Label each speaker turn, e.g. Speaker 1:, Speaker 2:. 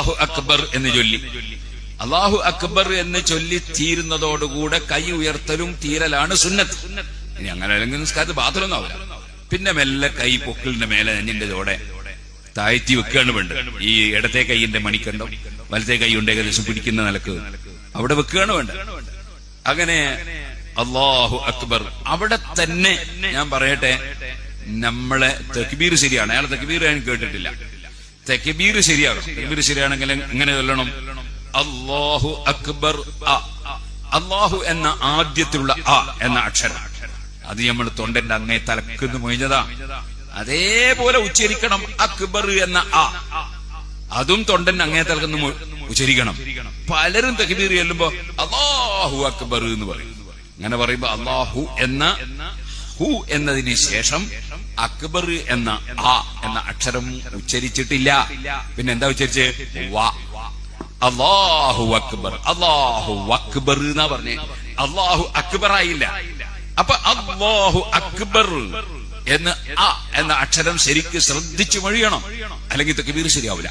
Speaker 1: അള്ളാഹു അക്ബർ എന്ന് ചൊല്ലി. അള്ളാഹു അക്ബർ എന്ന് ചൊല്ലി തീരുന്നതോടുകൂടെ കൈ ഉയർത്തലും തീരലാണ് സുന്നത്ത്. ഇനി അങ്ങനെ അല്ലെങ്കിൽ നിസ്കാരത്ത് ബാത്റൂം ആവില്ല പിന്നെ മെല്ലെ കൈ പൊക്കിളിന്റെ മേലെ നെഞ്ഞിന്റെ ഇതോടെ താഴ്ത്തി വെക്കുകയാണ് വേണ്ടത്. ഈ ഇടത്തെ കൈയിന്റെ മണിക്കണ്ടോ വലത്തെ കൈ ഉണ്ട് ഏകദേശം പിടിക്കുന്ന നിലയ്ക്ക് അവിടെ വെക്കുകയാണ് വേണ്ടത്. അങ്ങനെ അള്ളാഹു അക്ബർ അവിടെ തന്നെ ഞാൻ പറയട്ടെ നമ്മളെ തക്ബീർ ശരിയാണ്. അയാൾ തക്ബീർ ഞാൻ കേട്ടിട്ടില്ല. തെക്ബീർ ശരിയാണ്. തെക്കബീർ ശരിയാണെങ്കിൽ ഇങ്ങനെ ചൊല്ലണം? അള്ളാഹു അക്ബർ അ. അള്ളാഹു എന്ന ആദ്യത്തിലുള്ള അ എന്ന അക്ഷരം. അത് നമ്മൾ തൊണ്ടന്റെ അങ്ങേ തലക്കുന്നു മൊഴിഞ്ഞതാ. അതേപോലെ ഉച്ചരിക്കണം. അക്ബർ എന്ന ആ അതും തൊണ്ടന്റെ അങ്ങേ തലക്കുന്നു ഉച്ചരിക്കണം. പലരും തക്ബീർ ചെല്ലുമ്പോ അള്ളാഹു അക്ബർ എന്ന് പറയും. അങ്ങനെ പറയുമ്പോ അള്ളാഹു എന്ന ഹു എന്നതിന് ശേഷം അക്ബർ എന്ന ആ എന്ന അക്ഷരം ഉച്ചരിച്ചിട്ടില്ല. പിന്നെ എന്താ ഉച്ചരിച്ച്? അള്ളാഹു അക്ബർ അള്ളാഹു അക്ബർ എന്നാ പറഞ്ഞേ. അള്ളാഹു അക്ബർ ആയില്ല. അപ്പൊ അള്ളാഹു അക്ബർ എന്ന് ആ എന്ന അക്ഷരം ശരിക്ക് ശ്രദ്ധിച്ചു മൊഴിയണം. അല്ലെങ്കിൽ തക്ബീർ ശരിയാവില്ല.